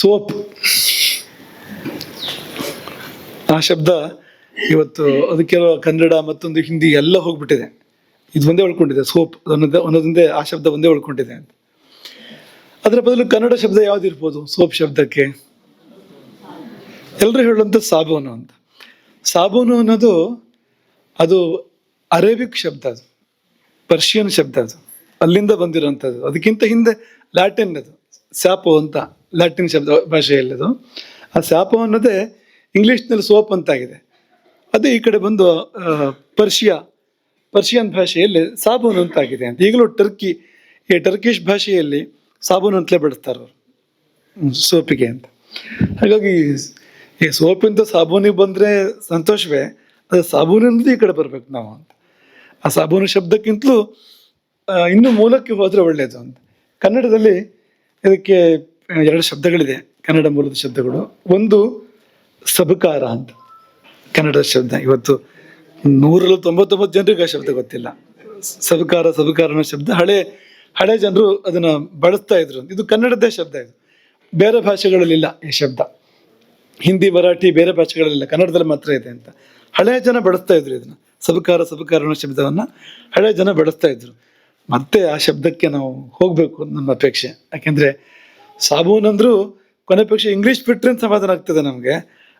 Soap. ಆ ಶಬ್ದ ಇವತ್ತು ಅದಕ್ಕೆ ಕನ್ನಡ ಮತ್ತೊಂದು ಹಿಂದಿ ಎಲ್ಲ ಹೋಗ್ಬಿಟ್ಟಿದೆ. ಇದು ಒಂದೇ ಉಳ್ಕೊಂಡಿದೆ, ಸೋಪ್. ಅನ್ನೋದು ಅನ್ನೋದೊಂದೇ ಆ ಶಬ್ದ ಒಂದೇ ಉಳ್ಕೊಂಡಿದೆ ಅಂತ. ಅದರ ಬದಲು ಕನ್ನಡ ಶಬ್ದ ಯಾವ್ದಿರ್ಬೋದು? ಸೋಪ್ ಶಬ್ದಕ್ಕೆ. ಎಲ್ಲರೂ ಹೇಳುವಂಥ ಸಾಬೂನು ಅಂತ. ಸಾಬೂನು ಅನ್ನೋದು ಅದು ಅರೇಬಿಕ್ ಶಬ್ದ ಅದು. ಪರ್ಷಿಯನ್ ಶಬ್ದ ಅದು. ಅಲ್ಲಿಂದ ಬಂದಿರೋಂಥದ್ದು. ಅದಕ್ಕಿಂತ ಹಿಂದೆ ಲ್ಯಾಟಿನ್ ಅದು. ಸ್ಯಾಪೋ ಅಂತ. ಲ್ಯಾಟಿನ್ ಶಬ್ದ ಭಾಷೆಯಲ್ಲಿ ಅದು ಆ ಶಾಪ ಅನ್ನೋದೇ ಇಂಗ್ಲೀಷ್ನಲ್ಲಿ ಸೋಪ್ ಅಂತಾಗಿದೆ. ಅದೇ ಈ ಕಡೆ ಬಂದು ಪರ್ಷಿಯಾ, ಪರ್ಷಿಯನ್ ಭಾಷೆಯಲ್ಲಿ ಸಾಬೂನು ಅಂತಾಗಿದೆ ಅಂತ. ಈಗಲೂ ಟರ್ಕಿ, ಈ ಟರ್ಕಿಶ್ ಭಾಷೆಯಲ್ಲಿ ಸಾಬೂನು ಅಂತಲೇ ಬಳಸ್ತಾರೆ ಸೋಪಿಗೆ ಅಂತ. ಹಾಗಾಗಿ ಈ ಸೋಪಿಂದ ಸಾಬೂನಿಗೆ ಬಂದರೆ ಸಂತೋಷವೇ, ಅದು ಸಾಬೂನಿಂದ ಈ ಕಡೆ ಬರಬೇಕು ನಾವು ಅಂತ. ಆ ಸಾಬೂನು ಶಬ್ದಕ್ಕಿಂತಲೂ ಇನ್ನೂ ಮೂಲಕ್ಕೆ ಹೋದರೆ ಒಳ್ಳೆಯದು ಅಂತ. ಕನ್ನಡದಲ್ಲಿ ಇದಕ್ಕೆ ಎರಡು ಶಬ್ದಗಳಿದೆ ಕನ್ನಡ ಮೂಲದ ಶಬ್ದಗಳು. ಒಂದು ಸಬಕಾರ ಅಂತ. ಕನ್ನಡದ ಶಬ್ದ. ಇವತ್ತು ನೂರಲ್ಲಿ ತೊಂಬತ್ತೊಂಬತ್ತು ಜನರಿಗೆ ಆ ಶಬ್ದ ಗೊತ್ತಿಲ್ಲ. ಸಬಕಾರ ಸಬಕಾರ ಅನ್ನೋ ಶಬ್ದ. ಹಳೆ ಹಳೆ ಜನರು ಅದನ್ನ ಬಳಸ್ತಾ ಇದ್ರು. ಇದು ಕನ್ನಡದೇ ಶಬ್ದ ಇದು. ಬೇರೆ ಭಾಷೆಗಳಲ್ಲಿಲ್ಲ ಈ ಶಬ್ದ. ಹಿಂದಿ, ಮರಾಠಿ ಬೇರೆ ಭಾಷೆಗಳಲ್ಲಿಲ್ಲ. ಕನ್ನಡದಲ್ಲಿ ಮಾತ್ರ ಇದೆ ಅಂತ. ಹಳೆಯ ಜನ ಬಳಸ್ತಾ ಇದ್ರು ಇದನ್ನ. ಸಬಕಾರ ಸಬಕಾರ ಅನ್ನೋ ಶಬ್ದವನ್ನ ಹಳೆಯ ಜನ ಬಳಸ್ತಾ ಇದ್ರು. ಮತ್ತೆ ಆ ಶಬ್ದಕ್ಕೆ ನಾವು ಹೋಗ್ಬೇಕು ನಮ್ಮ ಅಪೇಕ್ಷೆ. ಯಾಕೆಂದ್ರೆ ಸಾಬೂನ್ ಅಂದ್ರೂ ಕೊನೆ ಪಕ್ಷ ಇಂಗ್ಲಿಷ್ ಬಿಟ್ರೆ ಸಮಾಧಾನ ಆಗ್ತದೆ ನಮಗೆ.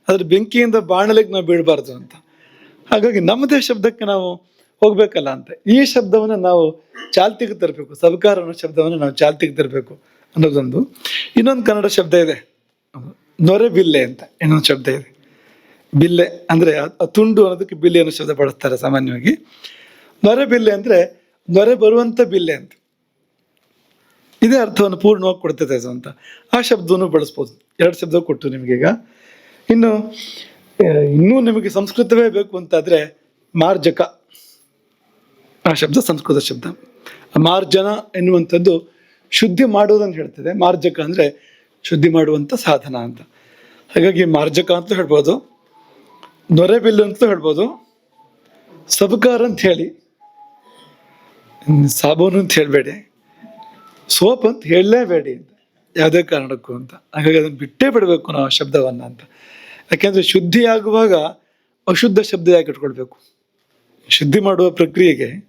ಅದ್ರ ಬೆಂಕಿಯಿಂದ ಬಾಣಲಿಗೆ ನಾವು ಬೀಳಬಾರ್ದು ಅಂತ. ಹಾಗಾಗಿ ನಮ್ಮದೇ ಶಬ್ದಕ್ಕೆ ನಾವು ಹೋಗ್ಬೇಕಲ್ಲ ಅಂತ. ಈ ಶಬ್ದವನ್ನು ನಾವು ಚಾಲ್ತಿಗೆ ತರಬೇಕು. ಸಹಕಾರ ಅನ್ನೋ ಶಬ್ದವನ್ನು ನಾವು ಚಾಲ್ತಿಗೆ ತರಬೇಕು ಅನ್ನೋದೊಂದು. ಇನ್ನೊಂದು ಕನ್ನಡ ಶಬ್ದ ಇದೆ. ನೊರೆ ಬಿಲ್ಲೆ ಅಂತ ಇನ್ನೊಂದು ಶಬ್ದ ಇದೆ. ಬಿಲ್ಲೆ ಅಂದ್ರೆ ತುಂಡು ಅನ್ನೋದಕ್ಕೆ ಬಿಲ್ಲೆ ಅನ್ನೋ ಶಬ್ದ ಬಳಸ್ತಾರೆ ಸಾಮಾನ್ಯವಾಗಿ. ನೊರೆ ಬಿಲ್ಲೆ ಅಂದ್ರೆ ನೊರೆ ಬರುವಂತ ಬಿಲ್ಲೆ ಅಂತ. ಇದೇ ಅರ್ಥವನ್ನು ಪೂರ್ಣವಾಗಿ ಕೊಡ್ತದೆ ಅಂತ. ಆ ಶಬ್ದವನ್ನು ಬಳಸ್ಬೋದು. ಎರಡು ಶಬ್ದ ಕೊಟ್ಟು ನಿಮಗೀಗ ಇನ್ನು ಇನ್ನೂ ನಿಮಗೆ ಸಂಸ್ಕೃತವೇ ಬೇಕು ಅಂತಾದರೆ ಮಾರ್ಜಕ. ಆ ಶಬ್ದ ಸಂಸ್ಕೃತ ಶಬ್ದ. ಮಾರ್ಜನ ಎನ್ನುವಂಥದ್ದು ಶುದ್ಧಿ ಮಾಡುವುದನ್ನು ಹೇಳ್ತದೆ. ಮಾರ್ಜಕ ಅಂದ್ರೆ ಶುದ್ಧಿ ಮಾಡುವಂಥ ಸಾಧನ ಅಂತ. ಹಾಗಾಗಿ ಮಾರ್ಜಕ ಅಂತಲೂ ಹೇಳ್ಬೋದು. ನೊರೆಬಿಲ್ಲು ಅಂತಲೂ ಹೇಳ್ಬೋದು. ಸಬಕಾರ ಅಂತ ಹೇಳಿ. ಸಾಬೂನು ಅಂತ ಹೇಳಬೇಡಿ. ಸೋಪ್ ಅಂತ ಹೇಳಲೇಬೇಡಿ ಅಂತ. ಯಾವುದೇ ಕಾರಣಕ್ಕೂ ಅಂತ. ಹಾಗಾಗಿ ಅದನ್ನು ಬಿಟ್ಟೇ ಬಿಡಬೇಕು ನಾವು ಶಬ್ದವನ್ನ ಅಂತ. ಯಾಕೆಂದರೆ ಶುದ್ಧಿ ಆಗುವಾಗ ಅಶುದ್ಧ ಶಬ್ದ ಯಾಕೆ ಇಟ್ಕೊಳ್ಬೇಕು? ಶುದ್ಧಿ ಮಾಡುವ ಪ್ರಕ್ರಿಯೆಗೆ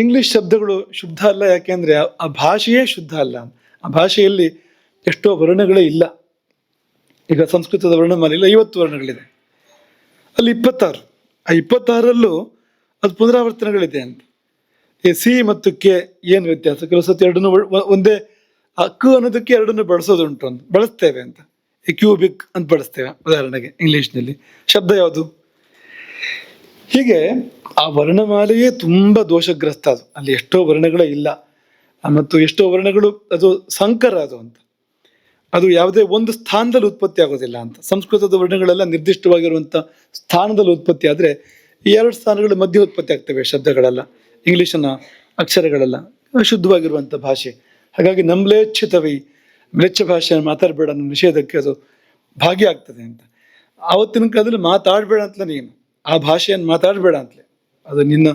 ಇಂಗ್ಲಿಷ್ ಶಬ್ದಗಳು ಶುದ್ಧ ಅಲ್ಲ, ಯಾಕೆಂದರೆ ಆ- ಭಾಷೆಯೇ ಶುದ್ಧ ಅಲ್ಲ. ಆ ಭಾಷೆಯಲ್ಲಿ ಎಷ್ಟೋ ವರ್ಣಗಳೇ ಇಲ್ಲ. ಈಗ ಸಂಸ್ಕೃತದ ವರ್ಣಮಾಲೆಯಲ್ಲಿ ಐವತ್ತು ವರ್ಣಗಳಿದೆ. ಅಲ್ಲಿ ಇಪ್ಪತ್ತಾರು. ಆ ಇಪ್ಪತ್ತಾರಲ್ಲೂ ಅದು ಪುನರಾವರ್ತನೆಗಳಿದೆ ಅಂತ. ಸಿ ಮತ್ತು ಕೆ ಏನು ವ್ಯತ್ಯಾಸ? ಕೆಲವು ಸತಿ ಎರಡನ್ನು ಒಂದೇ ಅಕ್ಕು ಅನ್ನೋದಕ್ಕೆ ಎರಡನ್ನು ಬಳಸೋದುಂಟು ಅಂತ. ಬಳಸ್ತೇವೆ ಅಂತ. ಕ್ಯೂಬಿಕ್ ಅಂತ ಬಳಸ್ತೇವೆ, ಉದಾಹರಣೆಗೆ ಇಂಗ್ಲಿಷ್ನಲ್ಲಿ. ಶಬ್ದ ಯಾವುದು? ಹೀಗೆ ಆ ವರ್ಣಮಾಲೆಯೇ ತುಂಬ ದೋಷಗ್ರಸ್ತ ಅದು. ಅಲ್ಲಿ ಎಷ್ಟೋ ವರ್ಣಗಳೇ ಇಲ್ಲ. ಮತ್ತು ಎಷ್ಟೋ ವರ್ಣಗಳು ಅದು ಸಂಕರ ಅದು ಅಂತ. ಅದು ಯಾವುದೇ ಒಂದು ಸ್ಥಾನದಲ್ಲಿ ಉತ್ಪತ್ತಿ ಆಗೋದಿಲ್ಲ ಅಂತ. ಸಂಸ್ಕೃತದ ವರ್ಣಗಳೆಲ್ಲ ನಿರ್ದಿಷ್ಟವಾಗಿರುವಂಥ ಸ್ಥಾನದಲ್ಲಿ ಉತ್ಪತ್ತಿ ಆದರೆ ಎರಡು ಸ್ಥಾನಗಳ ಮಧ್ಯೆ ಉತ್ಪತ್ತಿ ಆಗ್ತವೆ ಶಬ್ದಗಳೆಲ್ಲ. ಇಂಗ್ಲಿಷಿನ ಅಕ್ಷರಗಳೆಲ್ಲ ಶುದ್ಧವಾಗಿರುವಂಥ ಭಾಷೆ. ಹಾಗಾಗಿ ನಮ್ಲೇಚ್ಛಿತವಿ ಮ್ಲೇಚ್ಛ ಭಾಷೆಯನ್ನು ಮಾತಾಡಬೇಡ ಅನ್ನೋ ನಿಷೇಧಕ್ಕೆ ಅದು ಭಾಗಿಯಾಗ್ತದೆ ಅಂತ. ಆವತ್ತಿನ ಕಾಲದಲ್ಲಿ ಮಾತಾಡಬೇಡ ಅಂತಲೇ ನೀನು ಆ ಭಾಷೆಯನ್ನು ಮಾತಾಡಬೇಡ ಅಂತಲೇ. ಅದು ನಿನ್ನ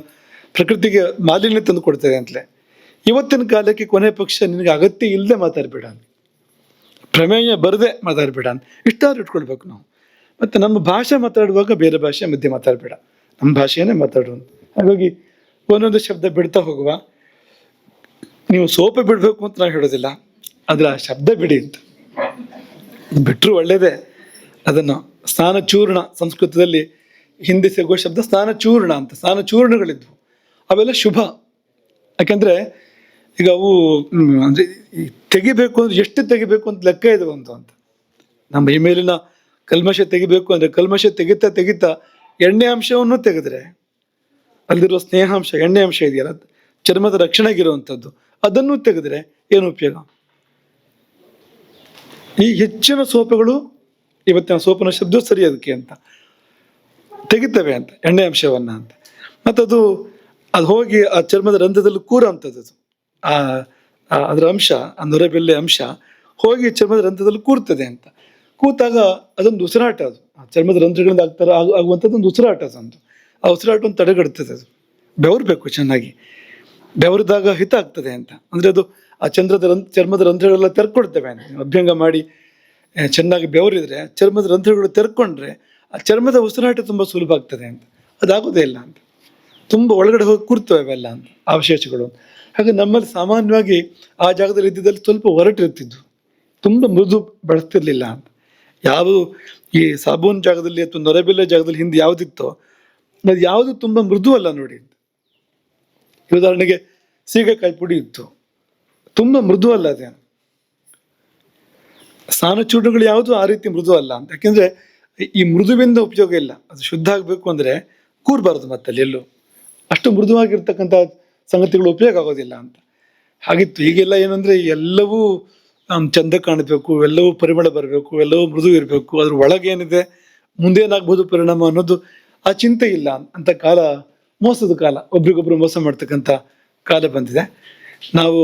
ಪ್ರಕೃತಿಗೆ ಮಾಲಿನ್ಯ ತಂದು ಕೊಡ್ತದೆ ಅಂತಲೇ. ಇವತ್ತಿನ ಕಾಲಕ್ಕೆ ಕೊನೆ ಪಕ್ಷ ನಿನಗೆ ಅಗತ್ಯ ಇಲ್ಲದೆ ಮಾತಾಡಬೇಡ ಅಂತ. ಪ್ರಮೇಯ ಬರದೆ ಮಾತಾಡಬೇಡ ಅಂತ. ಇಷ್ಟಾದ್ರೂ ಇಟ್ಕೊಳ್ಬೇಕು ನಾವು. ಮತ್ತೆ ನಮ್ಮ ಭಾಷೆ ಮಾತಾಡುವಾಗ ಬೇರೆ ಭಾಷೆ ಮಧ್ಯೆ ಮಾತಾಡಬೇಡ. ನಮ್ಮ ಭಾಷೆಯನ್ನೇ ಮಾತಾಡು ಅಂತ. ಹಾಗಾಗಿ ಒಂದೊಂದು ಶಬ್ದ ಬಿಡ್ತಾ ಹೋಗುವ. ನೀವು ಸೋಪೆ ಬಿಡಬೇಕು ಅಂತ ನಾವು ಹೇಳೋದಿಲ್ಲ. ಆದ್ರೆ ಆ ಶಬ್ದ ಬಿಡಿ ಅಂತ. ಬಿಟ್ಟರು ಒಳ್ಳೇದೇ. ಅದನ್ನು ಸ್ನಾನ ಚೂರ್ಣ ಸಂಸ್ಕೃತದಲ್ಲಿ ಹಿಂದೆ ಸಿಗುವ ಶಬ್ದ ಸ್ನಾನ ಚೂರ್ಣ ಅಂತ. ಸ್ನಾನ ಚೂರ್ಣಗಳಿದ್ವು ಅವೆಲ್ಲ ಶುಭ. ಯಾಕೆಂದರೆ ಈಗ ಅವು, ಅಂದರೆ ತೆಗಿಬೇಕು ಅಂದ್ರೆ ಎಷ್ಟು ತೆಗಿಬೇಕು ಅಂತ ಲೆಕ್ಕ ಇದೆ ಒಂದು ಅಂತ. ನಮ್ಮ ಈ ಮೇಲಿನ ಕಲ್ಮಶ ತೆಗಿಬೇಕು ಅಂದ್ರೆ ಕಲ್ಮಶ ತೆಗಿತಾ ತೆಗಿತಾ ಎಣ್ಣೆ ಅಂಶವನ್ನು ತೆಗೆದ್ರೆ ಅಲ್ಲಿರೋ ಸ್ನೇಹಾಂಶ ಎಣ್ಣೆ ಅಂಶ ಇದೆಯಲ್ಲ, ಅದ್ ಚರ್ಮದ ರಕ್ಷಣೆಗಿರುವಂಥದ್ದು. ಅದನ್ನು ತೆಗೆದ್ರೆ ಏನು ಉಪಯೋಗ? ಈ ಹೆಚ್ಚಿನ ಸೋಪುಗಳು, ಇವತ್ತಿನ ಸೋಪನ ಶಬ್ದ ಸರಿ ಅದಕ್ಕೆ ಅಂತ. ತೆಗಿತವೆ ಅಂತ ಎಣ್ಣೆ ಅಂಶವನ್ನ ಅಂತ. ಮತ್ತದು, ಅದು ಹೋಗಿ ಆ ಚರ್ಮದ ರಂಧ್ರದಲ್ಲಿ ಕೂರುವಂಥದ್ದು ಅದು. ಆ ಅದರ ಅಂಶ, ಆ ನೊರೆಬೆಲ್ಲೆ ಅಂಶ ಹೋಗಿ ಚರ್ಮದ ರಂಧ್ರದಲ್ಲಿ ಕೂರ್ತದೆ ಅಂತ. ಕೂತಾಗ ಅದೊಂದು ಉಸಿರಾಟ ಅದು. ಆ ಚರ್ಮದ ರಂಧ್ರಗಳಿಂದ ಆಗ್ತಾರ ಆಗು- ಆಗುವಂಥದ್ದು ಒಂದು ಉಸಿರಾಟ ಅದೊಂದು ಆ ಉಸಿರಾಟವನ್ನು ತಡೆಗಡುತ್ತದೆ ಅದು. ಬೆವರಬೇಕು ಚೆನ್ನಾಗಿ. ಬೆವರಿದಾಗ ಹಿತ ಆಗ್ತದೆ ಅಂತ. ಅಂದರೆ ಅದು ಆ ಚಂದ್ರದ ರಂಧ್ರ, ಚರ್ಮದ ರಂಧ್ರಗಳೆಲ್ಲ ತೆರ್ಕೊಡ್ತೇವೆ ಅಂತ. ಅಭ್ಯಂಗ ಮಾಡಿ ಚೆನ್ನಾಗಿ ಬೆವರಿದ್ರೆ ಚರ್ಮದ ರಂಧ್ರಗಳು ತೆರ್ಕೊಂಡ್ರೆ ಆ ಚರ್ಮದ ಉಸಿರಾಟ ತುಂಬ ಸುಲಭ ಆಗ್ತದೆ ಅಂತ. ಅದಾಗೋದೇ ಇಲ್ಲ ಅಂತ. ತುಂಬ ಒಳಗಡೆ ಹೋಗಿ ಕೂರ್ತವೆ ಅವೆಲ್ಲ ಅಂತ, ಅವಶೇಷಗಳು ಹಾಗೆ ನಮ್ಮಲ್ಲಿ ಸಾಮಾನ್ಯವಾಗಿ ಆ ಜಾಗದಲ್ಲಿ ಇದ್ದಿದ್ದಲ್ಲಿ ಸ್ವಲ್ಪ ಹೊರಟಿರ್ತಿದ್ದು ತುಂಬ ಮೃದು ಬಳಸ್ತಿರ್ಲಿಲ್ಲ ಅಂತ. ಯಾವ ಈ ಸಾಬೂನ್ ಜಾಗದಲ್ಲಿ ಅಥವಾ ನೊರೆಬಿಲ್ಲ ಜಾಗದಲ್ಲಿ ಹಿಂದೆ ಯಾವುದಿತ್ತೋ ಅದು ಯಾವುದು ತುಂಬ ಮೃದು ಅಲ್ಲ ನೋಡಿ. ಉದಾಹರಣೆಗೆ ಸೀಗೆಕಾಯಿ ಪುಡಿ ಇತ್ತು. ತುಂಬ ಮೃದು ಅಲ್ಲ ಅದೇನು ಸ್ನಾನಚೂರ್ಣಗಳು ಯಾವುದು ಆ ರೀತಿ ಮೃದು ಅಲ್ಲ ಅಂತ. ಯಾಕೆಂದ್ರೆ ಈ ಮೃದುವಿಂದ ಉಪಯೋಗ ಇಲ್ಲ. ಅದು ಶುದ್ಧ ಆಗಬೇಕು ಅಂದ್ರೆ ಕೂರ್ಬಾರ್ದು ಮತ್ತಲ್ಲಿ ಎಲ್ಲೂ. ಅಷ್ಟು ಮೃದುವಾಗಿರ್ತಕ್ಕಂಥ ಸಂಗತಿಗಳು ಉಪಯೋಗ ಆಗೋದಿಲ್ಲ ಅಂತ. ಹಾಗಿತ್ತು. ಈಗೆಲ್ಲ ಏನಂದ್ರೆ ಎಲ್ಲವೂ ಚಂದ ಕಾಣಬೇಕು, ಎಲ್ಲವೂ ಪರಿಮಳ ಬರಬೇಕು, ಎಲ್ಲವೂ ಮೃದು ಇರಬೇಕು. ಅದ್ರ ಒಳಗೇನಿದೆ, ಮುಂದೇನಾಗ್ಬೋದು ಪರಿಣಾಮ ಅನ್ನೋದು ಆ ಚಿಂತೆ ಇಲ್ಲ ಅಂತ ಕಾಲ, ಮೋಸದ ಕಾಲ, ಒಬ್ರಿಗೊಬ್ರು ಮೋಸ ಮಾಡ್ತಕ್ಕಂಥ ಕಾಲ ಬಂದಿದೆ. ನಾವು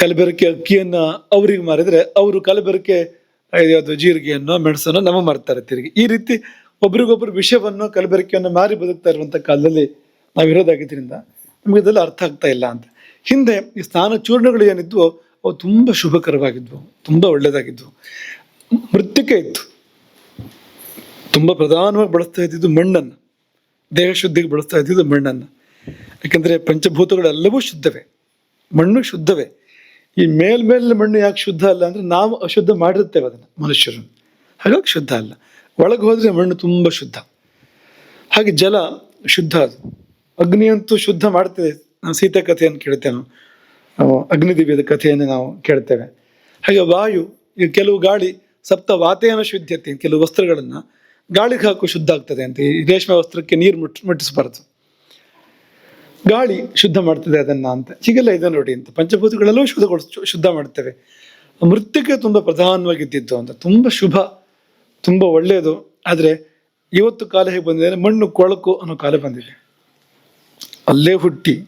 ಕಲಬೆರಕೆ ಅಕ್ಕಿಯನ್ನು ಅವ್ರಿಗೆ ಮಾರಿದ್ರೆ ಅವರು ಕಲಬೆರಕೆ, ಯಾವುದು ಜೀರಿಗೆಯನ್ನು, ಮೆಣಸನ್ನು ನಮಗೆ ಮಾರ್ತಾರೆ ತಿರುಗಿ. ಈ ರೀತಿ ಒಬ್ರಿಗೊಬ್ರು ವಿಷಯವನ್ನು ಕಲಬೆರಕೆಯನ್ನು ಮಾರಿ ಬದುಕ್ತಾ ಇರುವಂಥ ಕಾಲದಲ್ಲಿ ನಾವು ಇರೋದಾಗಿದ್ದರಿಂದ ನಮಗೆ ಇದೆಲ್ಲ ಅರ್ಥ ಆಗ್ತಾ ಇಲ್ಲ ಅಂತ. ಹಿಂದೆ ಈ ಸ್ನಾನ ಚೂರ್ಣಗಳು ಏನಿದ್ವು, ಅವು ತುಂಬ ಶುಭಕರವಾಗಿದ್ವು, ತುಂಬ ಒಳ್ಳೆಯದಾಗಿದ್ವು ಮೃತ್ತಿಕೆ ಇತ್ತು. ತುಂಬಾ ಪ್ರಧಾನವಾಗಿ ಬಳಸ್ತಾ ಇದ್ದಿದ್ದು ಮಣ್ಣನ್ನು, ದೇಹ ಶುದ್ಧಿಗೆ ಬಳಸ್ತಾ ಇದ್ದಿದ್ದು ಮಣ್ಣನ್ನು. ಯಾಕಂದ್ರೆ ಪಂಚಭೂತಗಳೆಲ್ಲವೂ ಶುದ್ಧವೇ, ಮಣ್ಣು ಶುದ್ಧವೇ. ಈ ಮೇಲ್ಮೇಲಿನ ಮಣ್ಣು ಯಾಕೆ ಶುದ್ಧ ಅಲ್ಲ ಅಂದ್ರೆ ನಾವು ಅಶುದ್ಧ ಮಾಡಿರ್ತೇವೆ ಅದನ್ನು ಮನುಷ್ಯರು ಹಾಗಾಗಿ ಶುದ್ಧ ಅಲ್ಲ. ಒಳಗೆ ಹೋದರೆ ಮಣ್ಣು ತುಂಬಾ ಶುದ್ಧ. ಹಾಗೆ ಜಲ ಶುದ್ಧ ಅದು. ಅಗ್ನಿಯಂತೂ ಶುದ್ಧ ಮಾಡ್ತದೆ. ನಾವು ಸೀತೆ ಕಥೆಯನ್ನು ಕೇಳ್ತೇವೆ ನಾವು. ನಾವು ಅಗ್ನಿದಿವ್ಯದ ಕಥೆಯನ್ನು ನಾವು ಕೇಳ್ತೇವೆ. ಹಾಗೆ ವಾಯು, ಈ ಕೆಲವು ಗಾಳಿ ಸಪ್ತ ವಾತೆಯನ್ನು ಶುದ್ಧತೆ, ಕೆಲವು ವಸ್ತ್ರಗಳನ್ನ ಗಾಳಿಗೆ ಹಾಕು ಶುದ್ಧ ಆಗ್ತದೆ ಅಂತ. ಈ ರೇಷ್ಮೆ ವಸ್ತ್ರಕ್ಕೆ ನೀರು ಮುಟ್, ಮುಟ್ಟಿಸಬಾರದು. ಗಾಳಿ ಶುದ್ಧ ಮಾಡ್ತದೆ ಅದನ್ನ ಅಂತ. ಹೀಗೆಲ್ಲ ಇದೆ ನೋಡಿ ಅಂತ. ಪಂಚಭೂತಗಳಲ್ಲೂ ಶುದ್ಧಗೊಳಿಸ್ ಶುದ್ಧ ಮಾಡ್ತೇವೆ. ಮೃತ್ಯಕ್ಕೆ ತುಂಬ ಪ್ರಧಾನವಾಗಿದ್ದಿದ್ದು ಅಂತ. ತುಂಬ ಶುಭ, ತುಂಬ ಒಳ್ಳೆಯದು. ಆದರೆ ಇವತ್ತು ಕಾಲ ಹೇಗೆ ಬಂದಿದೆ ಮಣ್ಣು ಕೊಳಕು ಅನ್ನೋ ಕಾಲ ಬಂದಿದೆ. ಅಲ್ಲೇ ಹುಟ್ಟಿ.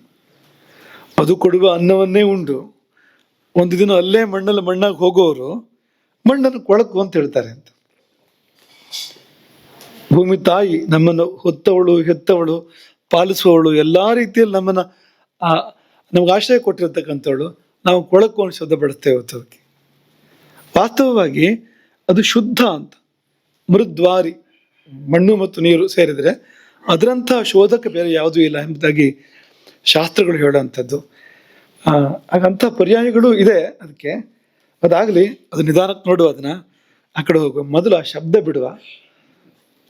ಅದು ಕೊಡುವ ಅನ್ನವನ್ನೇ ಉಂಡು. ಒಂದು ದಿನ ಅಲ್ಲೇ ಮಣ್ಣಲ್ಲಿ ಮಣ್ಣಾಗಿ ಹೋಗೋರು ಮಣ್ಣನ್ನು ಕೊಳಕು ಅಂತ ಹೇಳ್ತಾರೆ ಅಂತ. ಭೂಮಿ ತಾಯಿ ನಮ್ಮನ್ನು ಹೊತ್ತವಳು, ಹೆತ್ತವಳು, ಪಾಲಿಸುವವಳು, ಎಲ್ಲ ರೀತಿಯಲ್ಲಿ ನಮ್ಮನ್ನ ನಮ್ಗೆ ಆಶ್ರಯ ಕೊಟ್ಟಿರ್ತಕ್ಕಂಥವಳು. ನಾವು ಕೊಳಕು ಅಂತ ಶಬ್ದ ಬಳಸ್ತೇವೆ ಅದಕ್ಕೆ. ವಾಸ್ತವವಾಗಿ ಅದು ಶುದ್ಧ ಅಂತ. ಮೃದ್ವಾರಿ, ಮಣ್ಣು ಮತ್ತು ನೀರು ಸೇರಿದರೆ ಅದರಂಥ ಶೋಧಕ ಬೇರೆ ಯಾವುದೂ ಇಲ್ಲ ಎಂಬುದಾಗಿ ಶಾಸ್ತ್ರಗಳು ಹೇಳುವಂಥದ್ದು. ಹಾಗಂಥ ಪರ್ಯಾಯಗಳು ಇದೆ ಅದಕ್ಕೆ. ಅದಾಗಲಿ, ಅದು ನಿಧಾನಕ್ಕೆ ನೋಡುವ ಅದನ್ನ. ಆ ಕಡೆ ಹೋಗುವ ಮೊದಲು ಆ ಶಬ್ದ ಬಿಡುವ.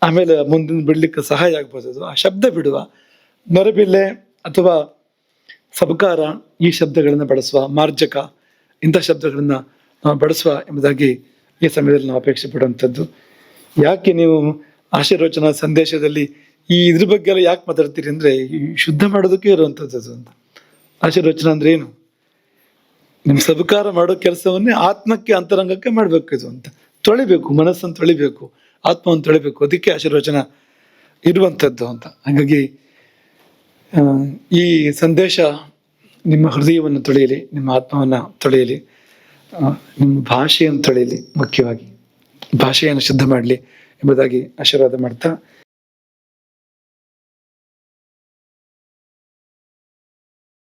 ಆಮೇಲೆ ಮುಂದಿನ ಬಿಡ್ಲಿಕ್ಕೆ ಸಹಾಯ ಆಗ್ಬೋದು. ಆ ಶಬ್ದ ಬಿಡುವ ನೊರಬಿಲ್ಲೆ ಅಥವಾ ಸಬಕಾರ ಈ ಶಬ್ದಗಳನ್ನು ಬಳಸುವ, ಮಾರ್ಜಕ ಇಂಥ ಶಬ್ದಗಳನ್ನು ನಾವು ಬಳಸುವ ಎಂಬುದಾಗಿ ಈ ಸಮಯದಲ್ಲಿ ನಾವು ಅಪೇಕ್ಷೆ ಪಡುವಂಥದ್ದು. ಯಾಕೆ ನೀವು ಆಶೀರ್ವಚನ ಸಂದೇಶದಲ್ಲಿ ಈ ಇದ್ರ ಬಗ್ಗೆ ಎಲ್ಲ ಯಾಕೆ ಮಾತಾಡ್ತೀರಿ ಅಂದ್ರೆ, ಈ ಶುದ್ಧ ಮಾಡೋದಕ್ಕೆ ಇರುವಂಥದ್ದು ಅಂತ. ಆಶೀರ್ವಚನ ಅಂದ್ರೆ ಏನು? ನಿಮ್ಮ ಸಬಕಾರ ಮಾಡೋ ಕೆಲಸವನ್ನೇ ಆತ್ಮಕ್ಕೆ, ಅಂತರಂಗಕ್ಕೆ ಮಾಡ್ಬೇಕು ಇದು ಅಂತ. ತೊಳಿಬೇಕು, ಮನಸ್ಸನ್ನು ತೊಳಿಬೇಕು. ಆತ್ಮವನ್ನು ತೊಳಿಬೇಕು ಅದಕ್ಕೆ ಆಶೀರ್ವಚನ ಇರುವಂಥದ್ದು ಅಂತ. ಹಾಗಾಗಿ ಈ ಸಂದೇಶ ನಿಮ್ಮ ಹೃದಯವನ್ನು ತೊಳೆಯಲಿ, ನಿಮ್ಮ ಆತ್ಮವನ್ನು ತೊಳೆಯಲಿ ನಿಮ್ಮ ಭಾಷೆಯನ್ನು ತೊಳೆಯಲಿ, ಮುಖ್ಯವಾಗಿ ಭಾಷೆಯನ್ನು ಶುದ್ಧ ಮಾಡಲಿ ಎಂಬುದಾಗಿ ಆಶೀರ್ವಾದ ಮಾಡ್ತಾ